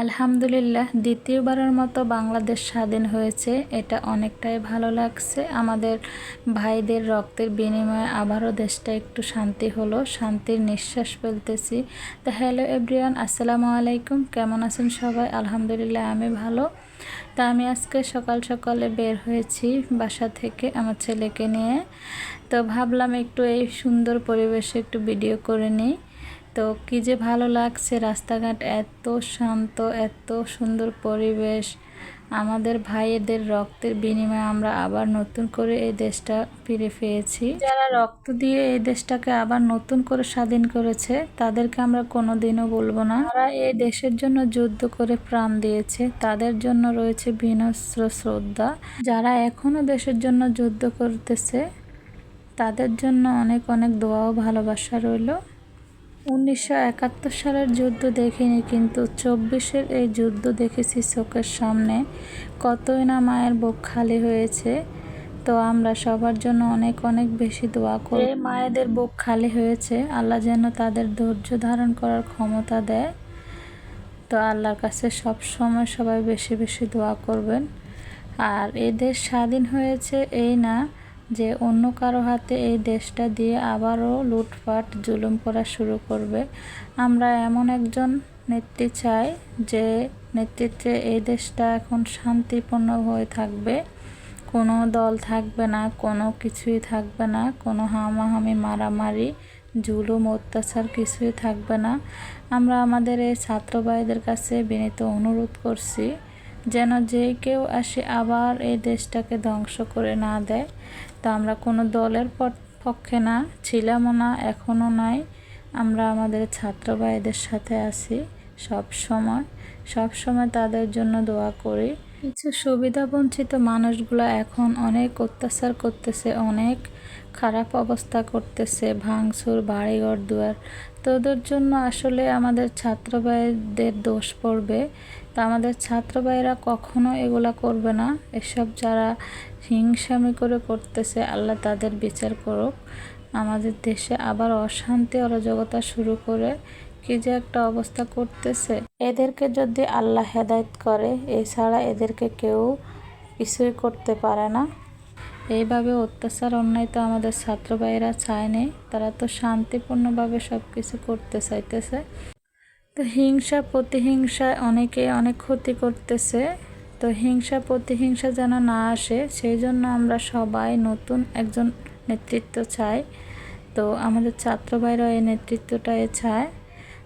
আলহামদুলিল্লাহ, দ্বিতীয়বারের মতো বাংলাদেশ স্বাধীন হয়েছে। এটা অনেকটাই ভালো লাগছে। আমাদের ভাইদের রক্তের বিনিময়ে আবারও দেশটা একটু শান্তি হলো, শান্তির নিঃশ্বাস ফেলতেছি। তো হ্যালো এভরিওয়ান, আসসালামু আলাইকুম। কেমন আছেন সবাই? আলহামদুলিল্লাহ, আমি ভালো। তা আমি আজকে সকাল সকালে বের হয়েছি বাসা থেকে আমার ছেলেকে নিয়ে। তো ভাবলাম একটু এই সুন্দর পরিবেশে একটু ভিডিও করে নিই। তো কি যে ভালো লাগছে রাস্তাঘাট, এত শান্ত, এত সুন্দর পরিবেশ। আমাদের ভাইয়েদের রক্তের বিনিময়ে আমরা আবার নতুন করে এই দেশটা ফিরে পেয়েছি। যারা রক্ত দিয়ে এই দেশটাকে আবার নতুন করে স্বাধীন করেছে, তাদেরকে আমরা কোনো দিনও বলব না। তারা এই দেশের জন্য যুদ্ধ করে প্রাণ দিয়েছে, তাদের জন্য রয়েছে বিনস্র শ্রদ্ধা। যারা এখনও দেশের জন্য যুদ্ধ করতেছে, তাদের জন্য অনেক অনেক দোয়া ও ভালোবাসা রইল। উনিশশো একাত্তর সালের যুদ্ধ দেখিনি, কিন্তু চব্বিশের এই যুদ্ধ দেখেছি চোখের সামনে। কতই না মায়ের বুক খালি হয়েছে, তো আমরা সবার জন্য অনেক অনেক বেশি দোয়া করি। মায়েদের বুক খালি হয়েছে, আল্লাহ যেন তাদের ধৈর্য ধারণ করার ক্ষমতা দেয়। তো আল্লাহর কাছে সব সময় সবাই বেশি বেশি দোয়া করবেন। আর এদের স্বাধীন হয়েছে এই না যে অন্য কারও হাতে এই দেশটা দিয়ে আবারও লুটপাট, জুলুম করা শুরু করবে। আমরা এমন একজন নেত্রী চাই যে নেতৃত্বে এই দেশটা এখন শান্তিপূর্ণ হয়ে থাকবে। কোনো দল থাকবে না, কোনো কিছুই থাকবে না, কোনো হামাহামি, মারামারি, জুলুম, অত্যাচার কিছুই থাকবে না। আমরা আমাদের এই ছাত্র ভাইদের কাছে বিনীত অনুরোধ করছি যেন যে কেউ আসে আবার এই দেশটাকে ধ্বংস করে না দেয়। তো আমরা কোনো দলের পক্ষে না, ছিলামও না, এখনও নাই। আমরা আমাদের ছাত্র ভাইদের সাথে আছি সব সময়। সব সময় তাদের জন্য দোয়া করি। কিছু সুবিধা বঞ্চিত মানুষগুলো এখন অনেক অত্যাচার করতেছে, অনেক খারাপ অবস্থা করতেছে, ভাঙচুর, বাড়িঘর দুয়ার। তো ওদের জন্য আসলে আমাদের ছাত্র ভাইদের দোষ পড়বে। তো আমাদের ছাত্র ভাইরা কখনো এগুলা করবে না। এসব যারা হিংসামি করে করতেছে, আল্লাহ তাদের বিচার করুক। আমাদের দেশে আবার অশান্তি অরাজকতা শুরু করে কি যে একটা অবস্থা করতেছে। এদেরকে যদি আল্লাহ হেদায়ত করে, এছাড়া এদেরকে কেউ কিছুই করতে পারে না। এইভাবে অত্যাচার, অন্যায় তো আমাদের ছাত্র ভাইয়েরা চায়নি তারা তো শান্তিপূর্ণভাবে সব কিছু করতে চাইতেছে। তো হিংসা, প্রতিহিংসায় অনেকে অনেক ক্ষতি করতেছে। তো হিংসা, প্রতিহিংসা যেন না আসে, সেই জন্য আমরা সবাই নতুন একজন নেতৃত্ব চাই। তো আমাদের ছাত্র ভাইরা এই নেতৃত্বটা এ চায়।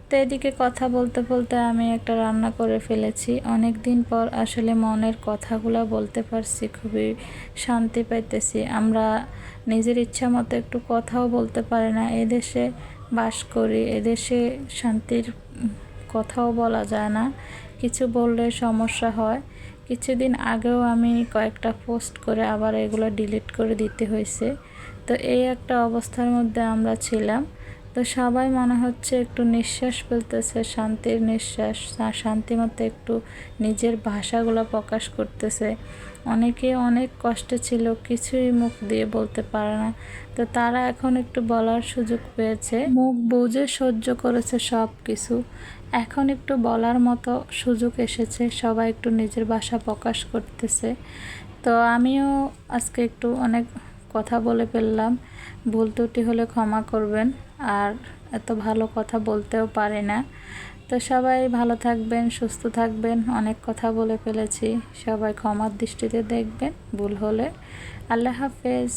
তো এদিকে কথা বলতে বলতে আমি একটা রান্না করে ফেলেছি। অনেক দিন পর আসলে মনের কথাগুলো বলতে পারছি, খুবই শান্তি পাইতেছি। আমরা নিজের ইচ্ছা মতো একটু কথাও বলতে পারি না। এদেশে বাস করি, এদেশে শান্তির কথাও বলা যায় না। কিছু বললে সমস্যা হয়। কিছুদিন আগেও আমি কয়েকটা পোস্ট করে আবার এগুলো ডিলিট করে দিতে হয়েছে। তো এই একটা অবস্থার মধ্যে আমরা ছিলাম। তো সবাই মনে হচ্ছে একটু নিঃশ্বাস ফেলতেছে, শান্তির নিঃশ্বাস শান্তি মতো একটু নিজের ভাষাগুলো প্রকাশ করতেছে। অনেকে অনেক কষ্টে ছিল, কিছুই মুখ দিয়ে বলতে পারে না। তো তারা এখন একটু বলার সুযোগ পেয়েছে। মুখ বুঝে সহ্য করেছে সব কিছু এখন একটু বলার মতো সুযোগ এসেছে, সবাই একটু নিজের ভাষা প্রকাশ করতেছে। তো আমিও আজকে একটু অনেক কথা বলে ফেললাম। ভুল ত্রুটি হলে ক্ষমা করবেন, আর এত ভালো কথা বলতেও পারে না। তো সবাই ভালো থাকবেন, সুস্থ থাকবেন, অনেক কথা বলে ফেলেছি। সবাই ক্ষমার দৃষ্টিতে দেখবেন, ভুল হলে। আল্লাহ হাফেজ।